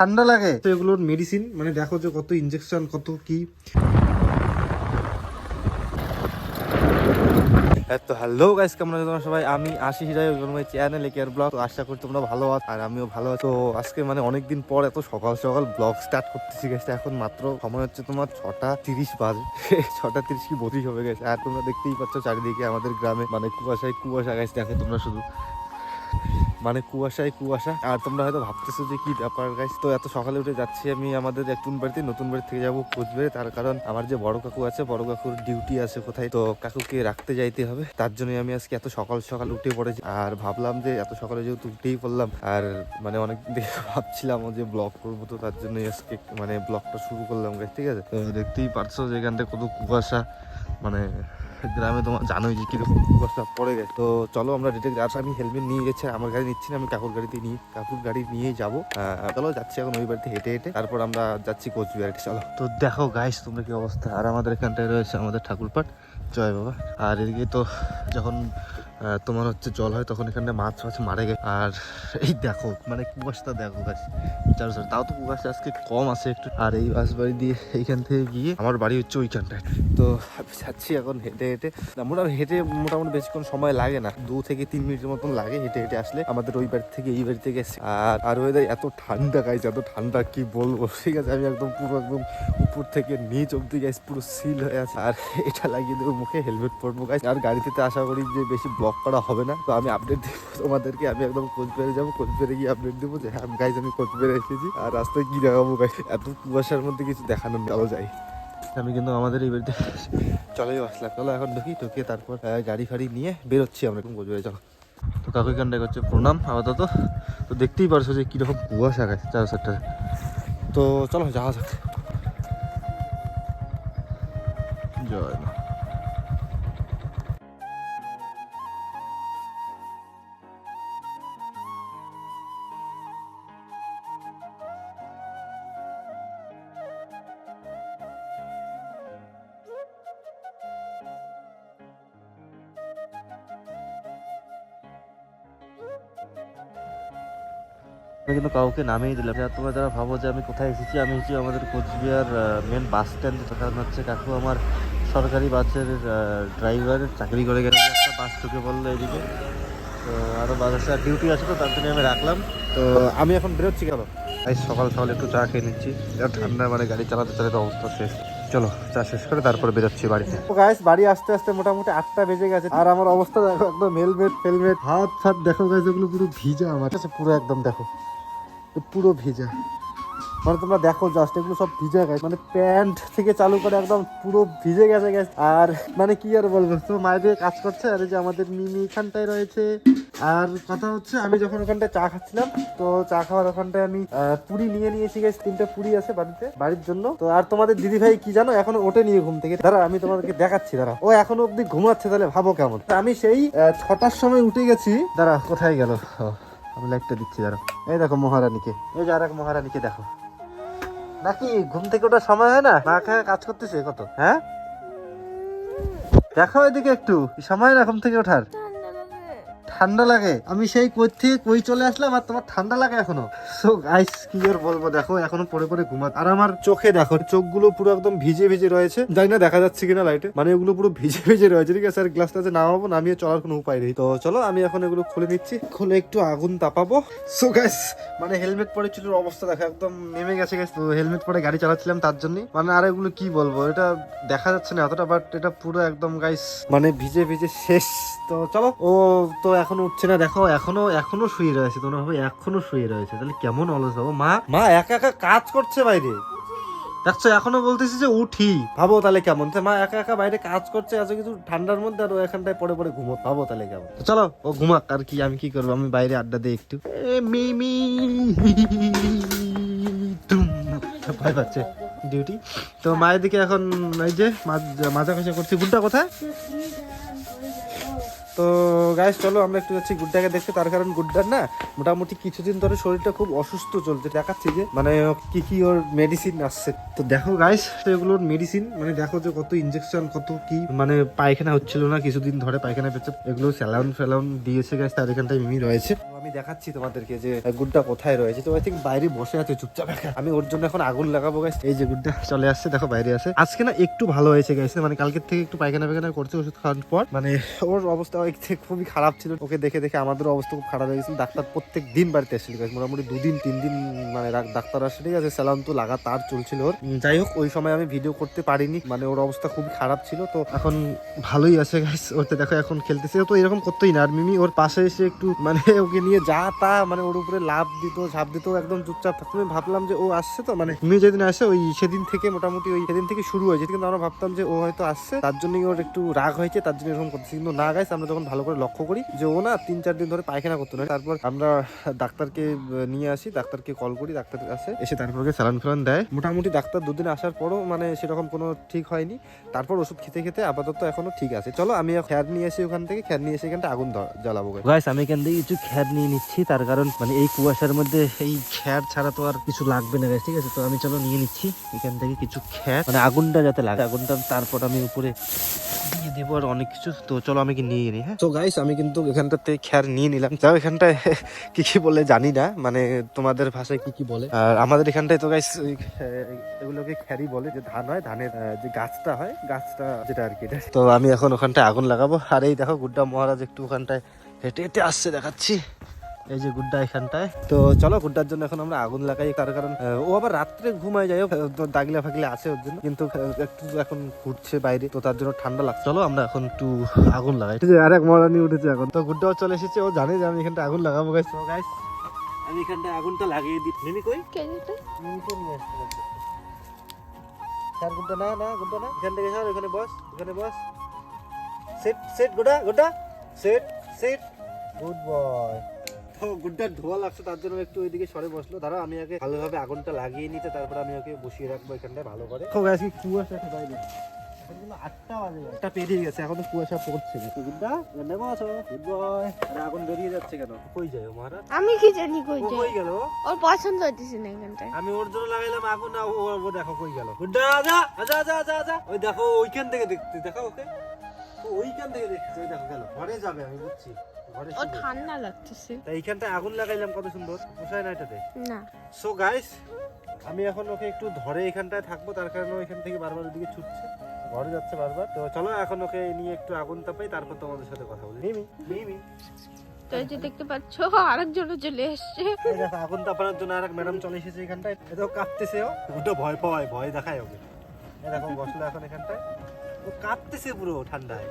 ঠান্ডা লাগে? তো এগুলোর মেডিসিন মানে দেখো যে কত ইনজেকশন কত কি। তো হ্যালো গাইস কেমন আছো তোমরা সবাই? আমি Ashi Hirai my channel care blog আশা করি তোমরা ভালো আছো আর আমিও ভালো আছি। তো আজকে মানে অনেকদিন পর এত সকাল সকাল ব্লগ স্টার্ট করতেছি গেছে এখন মাত্র সময় হচ্ছে তোমার ছটা তিরিশ বাজে। ছটা তিরিশ কি বত্রিশ হবে গেছে আর তোমরা দেখতেই পাচ্ছ চারিদিকে আমাদের গ্রামে মানে কুয়াশায় কুয়াশা গাছ দেখো তোমরা শুধু। মানে কুয়াশায় কুয়াশা। আর তোমরা হয়তো ভাবতেছো যে কি ব্যাপার গাইস তো এত সকালে উঠে যাচ্ছি আমি আমাদের নতুন বাড়িতে। নতুন বাড়ি থেকে যাব কোচবিহারে তার কারণ আমার যে বড় কাকু আছে, বড় কাকুর ডিউটি আছে কোথায়? তো কাকুকে রাখতে যাইতে হবে। তার জন্য আমি আজকে এত সকাল সকাল উঠে পড়েছি। আর ভাবলাম যে এত সকালে যেহেতু উঠেই পড়লাম, আর মানে অনেক দেখে ভাবছিলাম যে ব্লগ করব, তো তার জন্যই আজকে মানে ব্লগটা শুরু করলাম গাইস ঠিক আছে? দেখতেই পারছ যে এখান থেকে কত কুয়াশা। মানে গ্রামে তোমার জানোই যে কীরকম কুয়াশা পড়ে গেছে। তো চলো আমরা ডিটেক্ট আর আমি হেলমেট নিয়ে গেছি আমার গাড়ি নিচ্ছি না, আমি কাকুর গাড়িতে নিয়ে, কাকুর গাড়ি নিয়ে যাব। চলো যাচ্ছি এখন ওই বাড়িতে হেঁটে হেঁটে, তারপর আমরা যাচ্ছি কোচবিহারে, চলো। তো দেখো গাইস তোমরা কি অবস্থা? আর আমাদের এখানটায় রয়েছে আমাদের ঠাকুরপাট। জয় বাবা। আর এদিকে তো যখন তোমার হচ্ছে জল হয়, তখন এখানে মাছ ফাছ মারে গে আর এই দেখো মানে কুয়াশাটা দেখো গাছ চারো তাও তো কুয়াশা, আজকে কম আছে একটু। আর এই বাস বাড়ি দিয়ে এইখান থেকে গিয়ে আমার বাড়ি হচ্ছে ওইখানটায়। তো যাচ্ছি এখন হেঁটে হেঁটে। মোটামুটি হেঁটে মোটামুটি বেশিক্ষণ সময় লাগে না। দু থেকে তিন মিনিটের মতন লাগে হেঁটে হেঁটে আসলে। আমাদের ওই বাড়ি থেকে এই বাড়ি থেকে এসে আর আর ওয়েদার এত ঠান্ডা গাইছে এত ঠান্ডা, কি বলব? ঠিক আছে, আমি একদম পুরো একদম উপর থেকে নিচ অব্দি গাইস পুরো সিল হয়ে আছে। আর এটা লাগিয়ে দেবো, মুখে হেলমেট পরবো গাইস আর গাড়িতে আশা করি যে বেশি ব্লক করা হবে না। তো আমি আপডেট দিব তোমাদেরকে, আমি একদম কোচবিহারে যাব, কোচবিহারে গিয়ে আপডেট দেবো যে হ্যাঁ গাইজ আমি কোচবিহারে এসেছি আর রাস্তায় কি দেখাবো গাইস এত কুয়াশার মধ্যে কিছু দেখানো চলো যায় আমি কিন্তু আমাদের এই বাড়িতে চলেই আসলাম। চলো এখন ঢুকি ঢুকিয়ে তারপর গাড়ি ফাড়ি নিয়ে বেরোচ্ছি আমরা এরকম কোচবিহারে। চলো। তো কাকুই কান্ডায় করছে প্রণাম, আপাতত। তো দেখতেই পারছ যে কীরকম কুয়াশা গাছ চার সাইডটা তো চলো যাওয়া যাক। জয় মা। আমি কিন্তু কাউকে নামিয়ে দিলাম। তোমরা যারা ভাবো যে আমি কোথায় এসেছি আমি এসেছি আমাদের কোচবিহার মেন বাস স্ট্যান্ড কারণ হচ্ছে কাকু আমার সরকারি বাসের ড্রাইভারের চাকরি করে গেলে একটা বাস ঢুকে বলল এদিকে। তো আরও বাস আছে। আর ডিউটি আছে তো তার জন্য আমি রাখলাম। তো আমি এখন বেরোচ্ছি কেন? তাই সকাল সকাল একটু চা খেয়ে নিচ্ছি। ঠান্ডা মানে গাড়ি চালাতে চালাতে অবস্থা শেষ। চলো চা শেষ করে তারপরে বেরোচ্ছি বাড়িতে। গাইস বাড়ি আসতে আসতে মোটামুটি আটটা বেজে গেছে। আর আমার অবস্থা দেখো একদম হেলমেট ফেলমেট হাত ফাত দেখো গাইস এগুলো পুরো ভিজা আমার। কাছে পুরো একদম দেখো। পুরো ভিজা। মানে তোমরা দেখো জাস্ট এগুলো সব ভিজা গেছে। মানে প্যান্ট থেকে চালু করে একদম পুরো ভিজে গেছে গেছে আর মানে কি আর বলব, তো মায়ের দিয়ে কাজ করছে। আর যে আমাদের মিমি এখানটায় রয়েছে। আর কথা হচ্ছে, আমি যখন ওখানটায় চা খাচ্ছিলাম, তো চা খাওয়ার ওখানটায় আমি পুরি নিয়ে নিয়েছি গেছে তিনটে পুরি আছে বাড়িতে, বাড়ির জন্য। তো আর তোমাদের দিদি ভাই কি জানো, এখন ওঠে নিয়ে ঘুম থেকে। দাঁড়া, আমি তোমাদেরকে দেখাচ্ছি, দাঁড়া। ও এখনও অব্দি ঘুমাচ্ছে, তাহলে ভাবো কেমন। আমি সেই ছটার সময় উঠে গেছি। দাঁড়া, কোথায় গেল? আমি লাইটটা দিচ্ছি দাঁড়ো এই দেখো মহারানীকে, এই যে আর এক মহারানীকে দেখো। নাকি ঘুম থেকে ওঠার সময় হয় না? না খায়, কাজ করতেছে, কত? হ্যাঁ? দেখো এদিকে একটু, সময় না ঘুম থেকে ওঠার। ঠান্ডা লাগে। আমি সেই কই থেকে কই চলে আসলাম আর তোমার ঠান্ডা লাগে এখনও? সো গাইস কি আর বলব? দেখো, এখনও পরে পরে ঘুমাত আর আমার চোখে দেখো, চোখগুলো পুরো একদম ভিজে ভিজে রয়েছে। জানি না দেখা যাচ্ছে কিনা লাইটে মানে ওগুলো পুরো ভিজে ভিজে রয়েছে, ঠিক আছে? আর গ্লাসটা যে নামাবো, নামিয়ে চলার কোনো উপায় নেই। তো চলো, আমি এখন এগুলো খুলে নিচ্ছি। খুলে একটু আগুন তাপাবো। সো গাইস মানে হেলমেট পরে চুলের অবস্থা দেখো, একদম নেমে গেছে গেছে তো হেলমেট পরে গাড়ি চালাচ্ছিলাম তার জন্য মানে আর এগুলো কি বলব? এটা দেখা যাচ্ছে না অতটা বাট এটা পুরো একদম গাইস মানে ভিজে ভিজে শেষ। তো চলো, ও, তো এখনও উঠছে না দেখো এখনও এখনও শুয়ে রয়েছে তোমরা ভাবে, এখনও শুয়ে রয়েছে, তাহলে কেমন অলস হব মা মা, একা একা কাজ করছে বাইরে। দেখছ, এখনও বলতেছি যে উঠি। ভাবো তাহলে কেমন মা একা একা বাইরে কাজ করছে, এত কিছু ঠান্ডার মধ্যে আর এখানটায় পড়ে পড়ে ঘুমো, ভাবো তাহলে কেমন। চলো, ও ঘুমাক, আর কি, আমি কি করব, আমি বাইরে আড্ডা দিই একটু। মিমি। ভয় পাচ্ছে ডিউটি তো মায়ের দিকে এখন, এই যে মাজা কষা করছি, গুড্ডা কোথায়? তো গাইস চলো আমরা একটু যাচ্ছি গুড্ডাকে দেখতে। তার কারণ গুড্ডার না মোটামুটি কিছুদিন ধরে শরীরটা খুব অসুস্থ চলছে, দেখাচ্ছি যে মানে কি কি ওর মেডিসিন আসছে। তো দেখো গাইস এগুলোর মেডিসিন মানে দেখো যে কত ইনজেকশন কত কি মানে পায়খানা হচ্ছিল না কিছুদিন ধরে পায়খানা পেচ্ছে এগুলো স্যালাউন ফ্যালাউন দিয়েছে গাইস তার এখানটায় মিমি রয়েছে। আমি দেখাচ্ছি তোমাদেরকে যে গুড্ডা কোথায় রয়েছে। তো আই থিঙ্ক বাইরে বসে আছে চুপচাপ। আমি ওর জন্য এখন আগুন লাগাবো গাইস এই যে গুড্ডা চলে আসছে, দেখো বাইরে আছে। আজকে না একটু ভালো হয়েছে গাইস মানে কালকের থেকে একটু পায়খানা পায়খানা করছে ওষুধ খাওয়ার পর। মানে ওর অবস্থা একটু খুবই খারাপ ছিল। ওকে দেখে দেখে আমাদের অবস্থা খুব খারাপ হয়ে গেছিল ডাক্তার প্রত্যেক দিন বাড়িতে guys। মোটামুটি দুদিন তিন দিন মানে ডাক্তার আসে, ঠিক আছে? স্যালান তো লাগাতার চলছিল ওর। যাই হোক, ওই সময় আমি ভিডিও করতে পারিনি। মানে ওর অবস্থা খুবই খারাপ ছিল। তো এখন ভালোই আছে গাইস ওতে দেখো এখন খেলতেছে। তো এরকম করতোই না। আর মিমি ওর পাশে এসে একটু মানে ওকে নিয়ে যা তা মানে ওর উপরে লাভ দিত, ঝাঁপ দিত একদম চুপচাপ থাকতো। আমি ভাবলাম যে ও আসছে তো? মানে মিমি যেদিন আসে, ওই সেদিন থেকে মোটামুটি ওই সেদিন থেকে শুরু হয়েছে। কিন্তু আমরা ভাবতাম যে ও হয়তো আসছে। তার জন্যই ওর একটু রাগ হয়েছে, তার জন্য এরকম করতেছে। কিন্তু না গাইস আমরা যখন ভালো করে লক্ষ্য করি যে ও না তিন চার দিন ধরে পায়খানা করতো না। তারপর আমরা ডাক্তারকে নিয়ে আসি, ডাক্তারকে কল করি, ডাক্তার আসে, এসে তারপর স্যালান ফ্যালান দেয়। মোটামুটি ডাক্তার দুদিন আসার পরও মানে সেরকম কোনো ঠিক হয়নি। তারপর ওষুধ খেতে খেতে আপাতত এখনও ঠিক আছে। চলো আমি খ্যার নিয়ে এসে ওখান থেকে, খ্যার নিয়ে এসে এখানটা আগুন জ্বালাবো গাইস আমি এখান থেকে কিছু খ্যার নিয়ে নিচ্ছি। তার কারণ মানে এই কুয়াশার মধ্যে এই খ্যার ছাড়া তো আর কিছু লাগবে না ঠিক আছে? তো আমি চলো নিয়ে নিচ্ছি এখান থেকে কিছু খ্যার। মানে আগুনটা যাতে লাগে আগুনটা তারপর আমি উপরে দিয়ে দেবো আর অনেক কিছু। তো চলো আমি কি নিয়ে নিই? হ্যাঁ? তো গাইস আমি কিন্তু এখানটাতে খেয়ার নিয়ে নিলাম। যাও এখানটায়, কি কি বলে জানি না মানে তোমাদের ভাষায় কি কি বলে। আর আমাদের এখানটায় তো গাইস এগুলোকে খ্যারি বলে যে ধান হয়, ধানের যে গাছটা হয়, গাছটা যেটা আর কি তো আমি এখন ওখানটায় আগুন লাগাবো। আর এই দেখো, গুড্ডা মহারাজ একটু ওখানটায় হেঁটে হেঁটে আসছে, দেখাচ্ছি। এই যে গুড্ডা এখানটায়। তো চলো গুড্ডার জন্য এখন আমরা আগুন লাগাই তার কারণ ও আবার রাত্রে ঘুমায় যাই হোক, তো দাগলা ফাগলে আছে ওর জন্য কিন্তু একটু এখন ঘুরছে বাইরে তো তার জন্য ঠান্ডা লাগছে। চলো আমরা এখন একটু আগুন লাগাই। ঠিক আছে আর এক মরানি উঠেছে এখন। তো গুড্ডাও চলে এসেছে ও জানে যে আমি এখানটা আগুন লাগাবো গাইস তো গাইস আমি এখানটা আগুনটা লাগিয়ে দিই। মিমি কই? কেজিতে মিমিকে নিয়ে আসতে স্যার গুড্ডা না না গুড্ডা না। এখান থেকে স্যার ওখানে বস এখানে বস। সেট সেট গুড্ডা গুড্ডা। সেট সেট গুড বয় তো গুড্ডার ধোয়া লাগছে তার জন্য একটু ওইদিকে সরে বসল। দাঁড়াও আমি আগে ভালোভাবে আগুনটা লাগিয়ে নিতে তারপর আমি ওকে বসিয়ে রাখব এখানটায় ভালো করে। আজকে কুয়াশা বাইরে এখন আটটা বাজে আটটা পেরিয়ে গেছে এখনও কুয়াশা পড়ছে গুড্ডা নেমো আছো গুড বয় আগুন বেরিয়ে যাচ্ছে কেন? কই যায় মহারাজ? আমি কি জানি কই যায়। কই গেল ওর পছন্দ হইতেছে না এখানটায়। আমি ওর জন্য লাগাইলাম আগুন না ও দেখো কই গেল। গুড্ডা আজা ওই দেখো ওইখান থেকে দেখতে দেখো ওকে। ও ওইখান থেকে ওই দেখো গেল। ঘরে যাবে আমি বুঝছি। ঠান্ডা লাগতেছে। এইখানটা আগুন লাগাইলাম কত সুন্দর পোষায় না এটাতে? না। সো গাইস আমি এখন ওকে একটু ধরে এখানটায় থাকব তার কারণে ওইখান থেকে বারবার ওদিকে ছুটছে ঘরে যাচ্ছে বারবার। তো চলো এখন ওকে নিয়ে একটু আগুন তাপাই তারপর তোমাদের সাথে কথা বলি। মিমি মিমি। তো যে দেখতে পাচ্ছ আরেকজনও চলে এসছে। আগুন তাপানোর জন্য আর এক ম্যাডাম চলে এসেছে এখানটায়। এটাও কাঁপতেছে ও। ওটা ভয় পাওয়ায় ভয় দেখায় ওকে। এরকম বসল এখন এখানটায়। ও কাঁপতেছে পুরো ঠান্ডায়।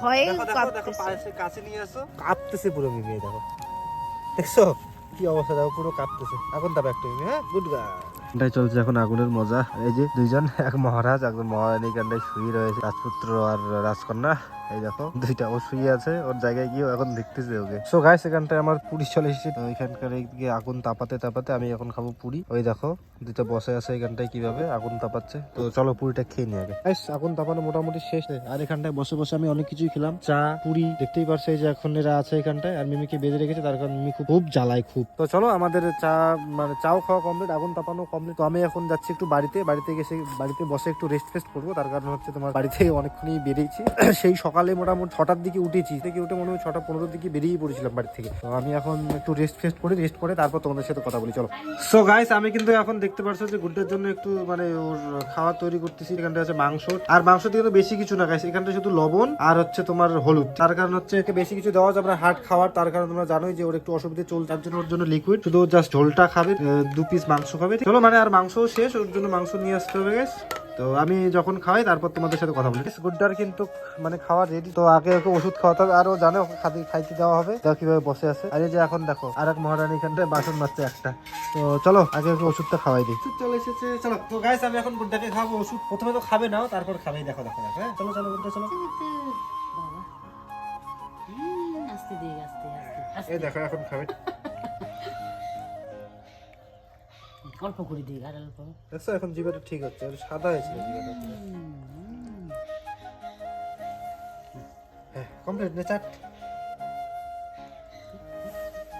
ভয়ে দেখো পাশে কাছে নিয়ে আসো কাঁপতেছে পুরো মিমি দেখো। দেখছ? কি অবস্থা দেখো পুরো কাঁপতেছে। আগুন তাপে একটা মিমি হ্যাঁ? গুড গাই এটাই চলছে এখন আগুনের মজা। এই যে দুইজন এক মহারাজ একজন মহারানী এখানটায় শুয়ে রয়েছে। রাজপুত্র আর রাজকন্যা। এই দেখো, দুইটা ও আছে, ওর জায়গায় গিয়ে এখন দেখতেছে ওকে। সো গাইস এখানটায় আমার পুরি চলে এসেছে। এখানকার এইদিকে আগুন তাপাতে তাপাতে আমি এখন খাব পুরি। ওই দেখো, দুইটা বসে আছে এখানটায় কীভাবে আগুন তাপাচ্ছে। তো চলো পুরিটা খেয়ে নিয়ে আগে। আগুন তাপানো মোটামুটি শেষ। আর এখানটায় বসে বসে আমি অনেক কিছুই খেলাম। চা, পুরি, দেখতেই পারছ এই যে এখন এরা আছে এখানটায়। আর মিমিকে বেঁধে রেখেছে, তার কারণ মিমি খুব জ্বালায় খুব। তো চলো, আমাদের চা মানে চাও খাওয়া কমপ্লিট আগুন তাপানো কমপ্লিট তো আমি এখন যাচ্ছি একটু বাড়িতে। বাড়িতে গেছে, বাড়িতে বসে একটু রেস্ট ফেস্ট করব। তার কারণ হচ্ছে তোমার বাড়িতে অনেকক্ষণই বেরিয়েছি। সেই সকালে মোটামুটি ছটার দিকে উঠেছি, থেকে উঠে মনে হয় ছটা পনেরোর দিকে বেরিয়ে পড়েছিলাম বাড়ি থেকে। তো আমি এখন একটু রেস্ট ফেস্ট করে রেস্ট করে তারপর তোমাদের সাথে কথা বলি, চলো। সো গাইস আমি কিন্তু এখন দেখতে পারছ যে গুড্ডের জন্য একটু মানে ওর খাবার তৈরি করতেছি। এখানটা আছে মাংস। আর মাংস দিয়ে তো বেশি কিছু না গাইস এখানটা শুধু লবণ আর হচ্ছে তোমার হলুদ। তার কারণ হচ্ছে একে বেশি কিছু দেওয়া যাবে না হাট খাওয়ার। তার কারণ তোমরা জানোই যে ওর একটু অসুবিধা চল তার জন্য ওর জন্য লিকুইড শুধু জাস্ট ঝোলটা খাবে দু পিস মাংস খাবে। চলো মানে আর মাংসও শেষ, ওর জন্য মাংস নিয়ে আসতে হবে গাইস তো আমি যখন খাওয়াই তারপর তোমাদের সাথে কথা বলি। গুড্ডার কিন্তু মানে খাওয়া রেডি তো আগে ওকে ওষুধ খাওয়াতে হবে আর জানে ওকে খাতে খাইতে দেওয়া হবে। দেখো কীভাবে বসে আছে। আর এই যে এখন দেখো আর এক মহারানী এখানটায় বাসন মাজছে একটা। তো চলো আগে ওকে ওষুধটা খাওয়াই দিই। ওষুধ চলে এসেছে চলো। তো গাইস আমি এখন গুড্ডাকে খাব ওষুধ প্রথমে তো খাবে নাও তারপর খাবেই দেখো দেখো দেখো হ্যাঁ? চলো চলো গুড্ডা চলো। বাবা আস্তে দিক আস্তে আস্তে। এই দেখো এখন খাবে। অল্প করে দিই আর অল্প। দেখছ এখন জিভাটা ঠিক হচ্ছে সাদা হয়েছে হ্যাঁ কমপ্লিট নে চাট।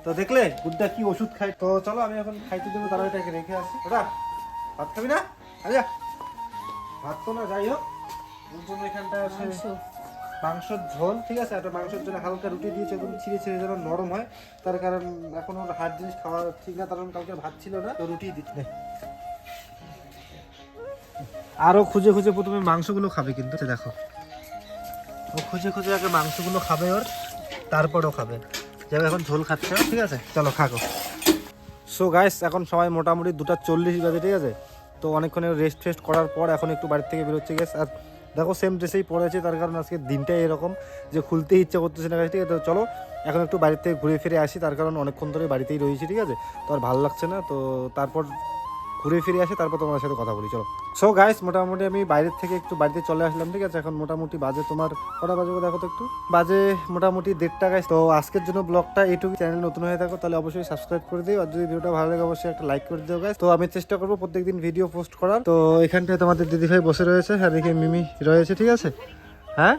তো দেখলে গুড্ডা কি ওষুধ খায়। তো চলো আমি এখন খাইতে দেবো তারা এটাকে রেখে আসি। ওটা ভাত খাবি না? আরে ভাত তো না যাই হোক। ওর জন্য এখানটা মাংসের ঝোল, ঠিক আছে? একটা মাংসের জন্য হালকা রুটি দিয়েছে এবং ছিঁড়ে ছিঁড়ে যেন নরম হয়। তার কারণ এখন ওর হার্ড জিনিস খাওয়া ঠিক না কারণ কালকে ভাত ছিল না, তো রুটি দিচ্ছে আরও খুঁজে খুঁজে প্রথমে মাংসগুলো খাবে কিন্তু দেখো। ও খুঁজে খুঁজে আগে মাংসগুলো খাবে ওর, তারপরও খাবে। যাবে এখন ঝোল খাচ্ছে ঠিক আছে? চলো খাকো সো গাইস এখন সময় মোটামুটি দুটা চল্লিশ বাজে, ঠিক আছে? তো অনেকক্ষণ রেস্ট ফেস্ট করার পর এখন একটু বাড়ির থেকে বেরোচ্ছে গেছে আর দেখো সেম ড্রেসেই পরে পড়েছে তার কারণ আজকে দিনটাই এরকম যে খুলতে ইচ্ছা করতেছে না ঠিক আছে তো চলো, এখন একটু বাড়ির থেকে ঘুরে ফিরে আসি, তার কারণ অনেকক্ষণ ধরে বাড়িতেই রয়েছি, ঠিক আছে? তো আর ভালো লাগছে না, তো তারপর ঘুরে ফিরে আসে তারপর তোমার সাথে কথা বলি চলো। সো গাইস মোটামুটি আমি বাইরের থেকে একটু বাড়িতে চলে আসলাম ঠিক আছে? এখন মোটামুটি বাজে তোমার কটা বাজে দেখো তো একটু? বাজে মোটামুটি দেড়টা গাইস তো আজকের জন্য ব্লগটা এইটুকু চ্যানেল নতুন হয়ে থাকো তাহলে অবশ্যই সাবস্ক্রাইব করে দিও। আর যদি ভিডিওটা ভালো লাগে অবশ্যই একটা লাইক করে দিও গাইস তো আমি চেষ্টা করব প্রত্যেকদিন ভিডিও পোস্ট করার। তো এখানটায় তোমাদের দিদিভাই বসে রয়েছে হ্যাঁ দেখি মিমি রয়েছে ঠিক আছে? হ্যাঁ?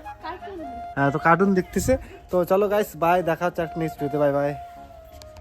হ্যাঁ তো কার্টুন দেখতেছে। তো চলো গাইস বাই দেখা হচ্ছে একটা নেক্সট ভিডিওতে বাই বাই